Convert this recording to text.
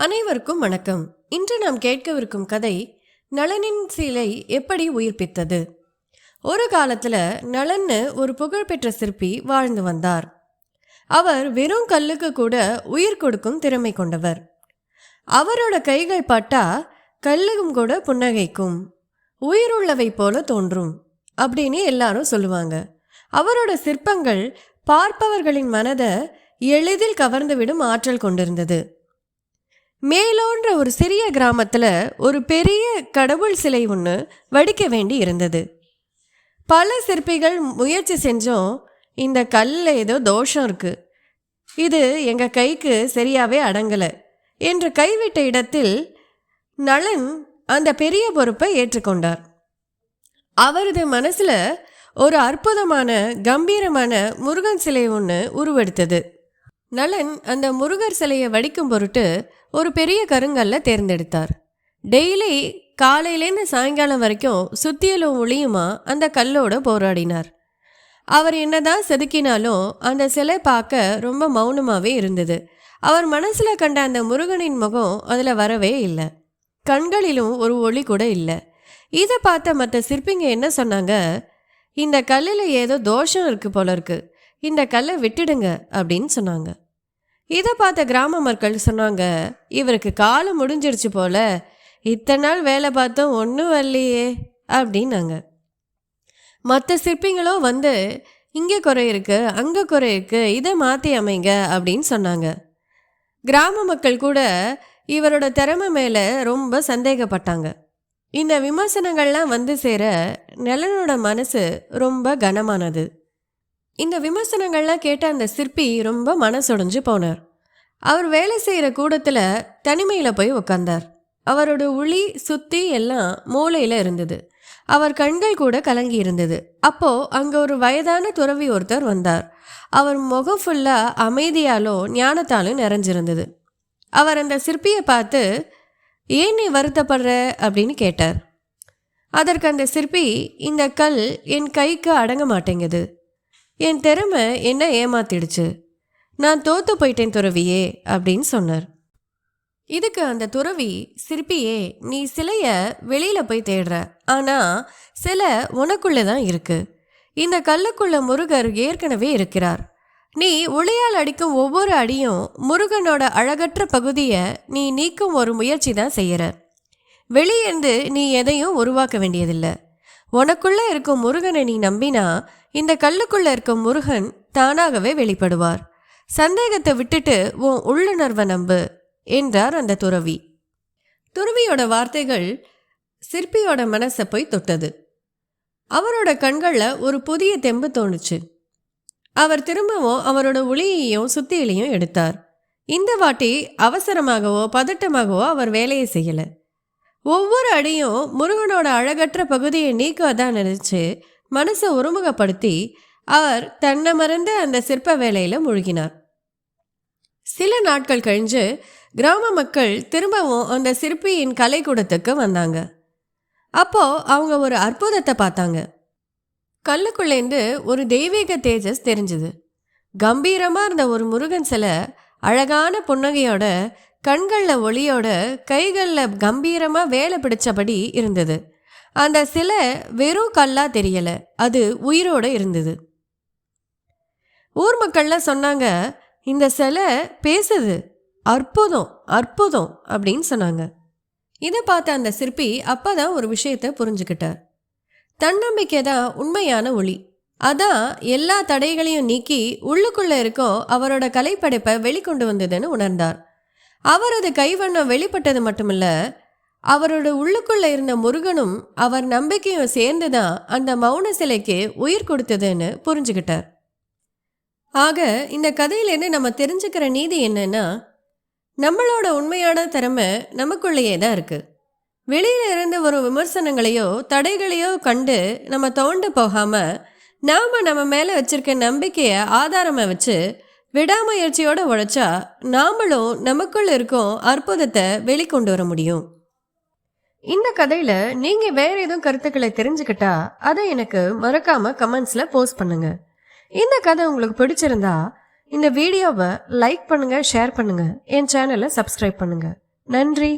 அனைவருக்கும் வணக்கம். இன்று நாம் கேட்கவிருக்கும் கதை நளனின் சிலை எப்படி உயிர்ப்பித்தது? ஒரு காலத்தில் நளன்னு ஒரு புகழ்பெற்ற சிற்பி வாழ்ந்து வந்தார். அவர் வெறும் கல்லுக்கு கூட உயிர் கொடுக்கும் திறமை கொண்டவர். அவரோட கைகள் பட்டா கல்லுக்கும் கூட புன்னகைக்கும் உயிருள்ளவை போல தோன்றும் அப்படின்னு எல்லாரும் சொல்லுவாங்க. அவரோட சிற்பங்கள் பார்ப்பவர்களின் மனதை எளிதில் கவர்ந்துவிடும் ஆற்றல் கொண்டிருந்தது. மேலோன்ற ஒரு சிறிய கிராமத்தில் ஒரு பெரிய கடவுள் சிலை ஒன்று வடிக்க வேண்டி இருந்தது. பல சிற்பிகள் முயற்சி செஞ்சோம். இந்த கல்லில் ஏதோ தோஷம் இருக்குது இது எங்கள் கைக்கு சரியாகவே அடங்கலை என்று கைவிட்ட இடத்தில் நளன் அந்த பெரிய பொறுப்பை ஏற்றுக்கொண்டார். அவரது மனசில் ஒரு அற்புதமான கம்பீரமான முருகன் சிலை ஒன்று உருவெடுத்தது. நலன் அந்த முருகர் சிலையை வடிக்கும் பொருட்டு ஒரு பெரிய கருங்கல்ல தேர்ந்தெடுத்தார். டெய்லி காலையிலேருந்து சாயங்காலம் வரைக்கும் சுத்தியலும் ஒளியுமா அந்த கல்லோட போராடினார். அவர் என்னதான் செதுக்கினாலும் அந்த சிலை பார்க்க ரொம்ப மௌனமாகவே இருந்தது. அவர் மனசில் கண்ட அந்த முருகனின் முகம் அதில் வரவே இல்லை. கண்களிலும் ஒரு ஒளி கூட இல்லை. இதை பார்த்த மற்ற சிற்பிங்க என்ன சொன்னாங்க? இந்த கல்லில் ஏதோ தோஷம் இருக்குது போல இருக்கு. இந்த கல்லை விட்டுடுங்க அப்படின்னு சொன்னாங்க. இதை பார்த்த கிராம மக்கள் சொன்னாங்க இவருக்கு காலம் முடிஞ்சிருச்சு போல இத்தனை நாள் வேலை பார்த்தோம் ஒன்றும் வரலையே அப்படின்னாங்க. மற்ற சிற்பிங்களும் வந்து இங்கே குறை இருக்கு அங்கே குறை இருக்கு இதை மாற்றி அமைங்க அப்படின்னு சொன்னாங்க. கிராம மக்கள் கூட இவரோட திறமை மேலே ரொம்ப சந்தேகப்பட்டாங்க. இந்த விமர்சனங்கள்லாம் வந்து சேர நலனோட மனசு ரொம்ப கனமானது. இந்த விமர்சனங்கள்லாம் கேட்ட அந்த சிற்பி ரொம்ப மனசொடைஞ்சு போனார். அவர் வேலை செய்கிற கூடத்தில் தனிமையில் போய் உட்காந்தார் அவரோட உளி சுத்தி எல்லாம் மூளையில் இருந்தது. அவர் கண்கள் கூட கலங்கி இருந்தது. அப்போ அங்கே ஒரு வயதான துறவி ஒருத்தர் வந்தார். அவர் முகம் ஃபுல்லாக அமைதியாலும் ஞானத்தாலும் நிறைஞ்சிருந்தது. அவர் அந்த சிற்பியை பார்த்து ஏன் நீ வருத்தப்படுற? அப்படின்னு கேட்டார். அதற்கு அந்த சிற்பி இந்த கல் என் கைக்கு அடங்க மாட்டேங்குது. என் திறமை என்ன ஏமாத்திடுச்சு. நான் தோத்து போயிட்டேன் துறவியே அப்படின்னு சொன்னார். இதுக்கு அந்த துறவி சிற்பியே நீ சிலைய வெளியில் போய் தேடுற. ஆனா சிலை உனக்குள்ளே தான் இருக்கு. இந்த கல்லுக்குள்ள முருகர் ஏற்கனவே இருக்கிறார். நீ ஒளியால் அடிக்கும் ஒவ்வொரு அடியும் முருகனோட அழகற்ற பகுதியை நீ நீக்கும் ஒரு முயற்சி தான் செய்கிற வெளியேந்து நீ எதையும் உருவாக்க வேண்டியதில்லை. உனக்குள்ளே இருக்கும் முருகனை நீ நம்பினா இந்த கல்லுக்குள்ள இருக்கும் முருகன் தானாகவே வெளிப்படுவார். சந்தேகத்தை விட்டுட்டு உன் உள்ளுணர்வை நம்பு என்றார் அந்த துறவி. துறவியோட வார்த்தைகள் சிற்பியோட மனசை போய் தொட்டது. அவரோட கண்களில் ஒரு புதிய தெம்பு தோணுச்சு. அவர் திரும்பவும் அவரோட ஒளியையும் சுத்தியிலையும் எடுத்தார். இந்த வாட்டி அவசரமாகவோ பதட்டமாகவோ அவர் வேலையை செய்யலை. ஒவ்வொரு அடியும் முருகனோட அழகற்ற பகுதியை நீக்குவதான் நினைச்சு மனசை ஒருமுகப்படுத்தி அவர் தன்னை மறந்து அந்த சிற்ப வேலையில் மூழ்கினார். சில நாட்கள் கழிஞ்சு கிராம மக்கள் திரும்பவும் அந்த சிற்பியின் கலைக்கூடத்துக்கு வந்தாங்க. அப்போ அவங்க ஒரு அற்புதத்தை பார்த்தாங்க. கல்லுக்குள்ளேந்து ஒரு தெய்வீக தேஜஸ் தெரிஞ்சுது. கம்பீரமாக இருந்த ஒரு முருகன் சிலை அழகான புன்னகையோட கண்களில் ஒளியோட கைகளில் கம்பீரமாக வேலை பிடிச்சபடி இருந்தது. அந்த சிலை வெறும் கல்லா தெரியல. அது உயிரோட இருந்தது. ஊர் மக்கள்லாம் சொன்னாங்க இந்த சிலை பேசுது. அற்புதம் அற்புதம் அப்படின்னு சொன்னாங்க. இதை பார்த்த அந்த சிற்பி அப்பதான் ஒரு விஷயத்த புரிஞ்சுக்கிட்டார். தன்னம்பிக்கை தான் உண்மையான ஒளி. அதான் எல்லா தடைகளையும் நீக்கி உள்ளுக்குள்ள இருக்கோ அவரோட கலைப்படைப்பை வெளிக்கொண்டு வந்ததுன்னு உணர்ந்தார். அவரது கைவண்ணம் வெளிப்பட்டது மட்டுமில்ல அவரோட உள்ளுக்குள்ள இருந்த முருகனும் அவர் நம்பிக்கையும் சேர்ந்துதான் அந்த மௌன சிலைக்கு உயிர் கொடுத்ததுன்னு புரிஞ்சுக்கிட்டார் ஆக இந்த கதையிலேருந்து நம்ம தெரிஞ்சுக்கிற நீதி என்னன்னா நம்மளோட உண்மையான திறமை நமக்குள்ளேயே தான் இருக்கு. வெளியில இருந்து வரும் விமர்சனங்களையோ தடைகளையோ கண்டு நம்ம தோண்டு போகாம நாம நம்ம மேல வச்சிருக்க நம்பிக்கையை ஆதாரமா வச்சு விடாமுயற்சியோட உழைச்சா நாமளும் நமக்குள்ள இருக்கும் அற்புதத்தை வெளிக்கொண்டு வர முடியும். இந்த கதையில நீங்க வேற எதுவும் கருத்துக்களை தெரிஞ்சுக்கிட்டா அதை எனக்கு மறக்காம கமெண்ட்ஸ்ல போஸ்ட் பண்ணுங்க. இந்த கதை உங்களுக்கு பிடிச்சிருந்தா இந்த வீடியோவை லைக் பண்ணுங்க ஷேர் பண்ணுங்க. என் சேனலை சப்ஸ்கிரைப் பண்ணுங்க. நன்றி.